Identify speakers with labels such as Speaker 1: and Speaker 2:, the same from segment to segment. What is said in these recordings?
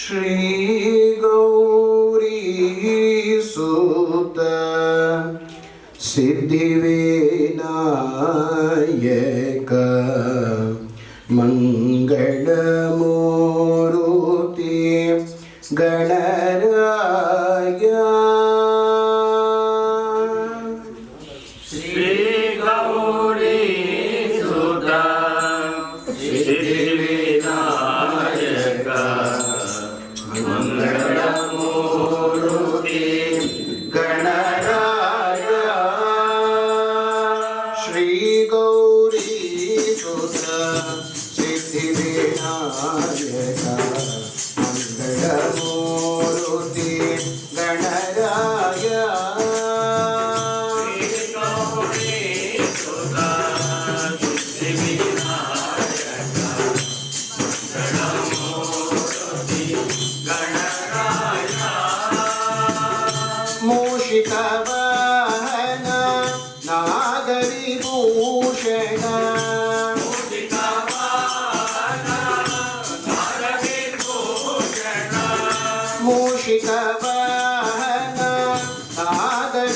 Speaker 1: श्रीगौरीसुत सिद्धिविनायक मङ्गलमूरुति गणराय।
Speaker 2: श्रीगौरी सुता
Speaker 1: Thank you.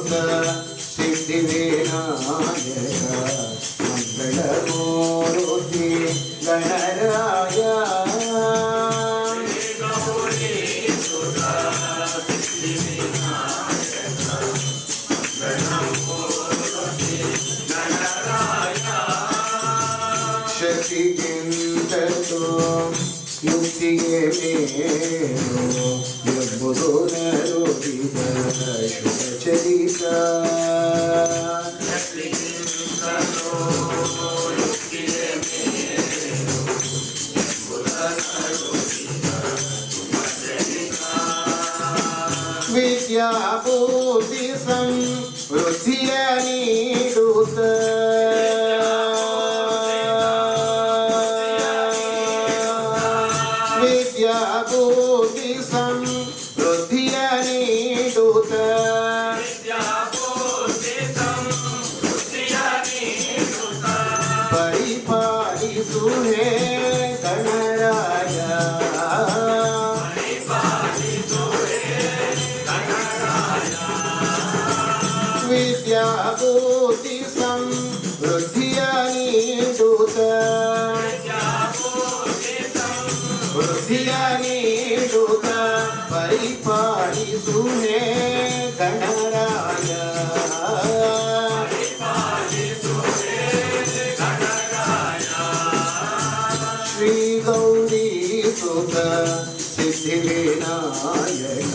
Speaker 1: Durga సిద్ధి వినాయక మంగళమూర్తి గణరాయ శక్తిగింతతో ಯುಕ್ತಿಗೆ ಮೇಲು ಎಂಬುದು ನರುಗಿದ ಶುಭ ವಿದ್ಯಾಭೂತಿ ಸಂವೃದ್ಧಿಯ ನೀಡುತ್ತ ವಿದ್ಯಾಭೂತಿ ಸಂವೃದ್ಧಿಯ విద్యాభూతి సమృద్ధియ నీడుత. వృద్ధియ నీడుత పరిపాలిసునే గణరాయ శ్రీ గౌరీ సుత సిద్ధి వినాయక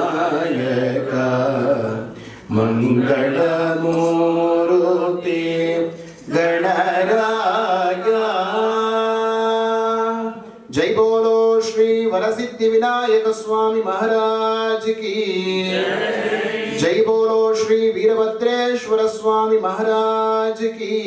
Speaker 1: ಮಂಗಳಮೂರುತಿ ಗಣರಾಯ. ಜೈ ಬೋಲೋ ಶ್ರೀ ವರಸಿದ್ಧಿ ವಿನಾಯಕ ಸ್ವಾಮಿ ಮಹಾರಾಜ್ ಕಿ. ಜೈ ಬೋಲೋ ಶ್ರೀ ವೀರಭದ್ರೇಶ್ವರ ಸ್ವಾಮಿ ಮಹಾರಾಜ್ ಕಿ.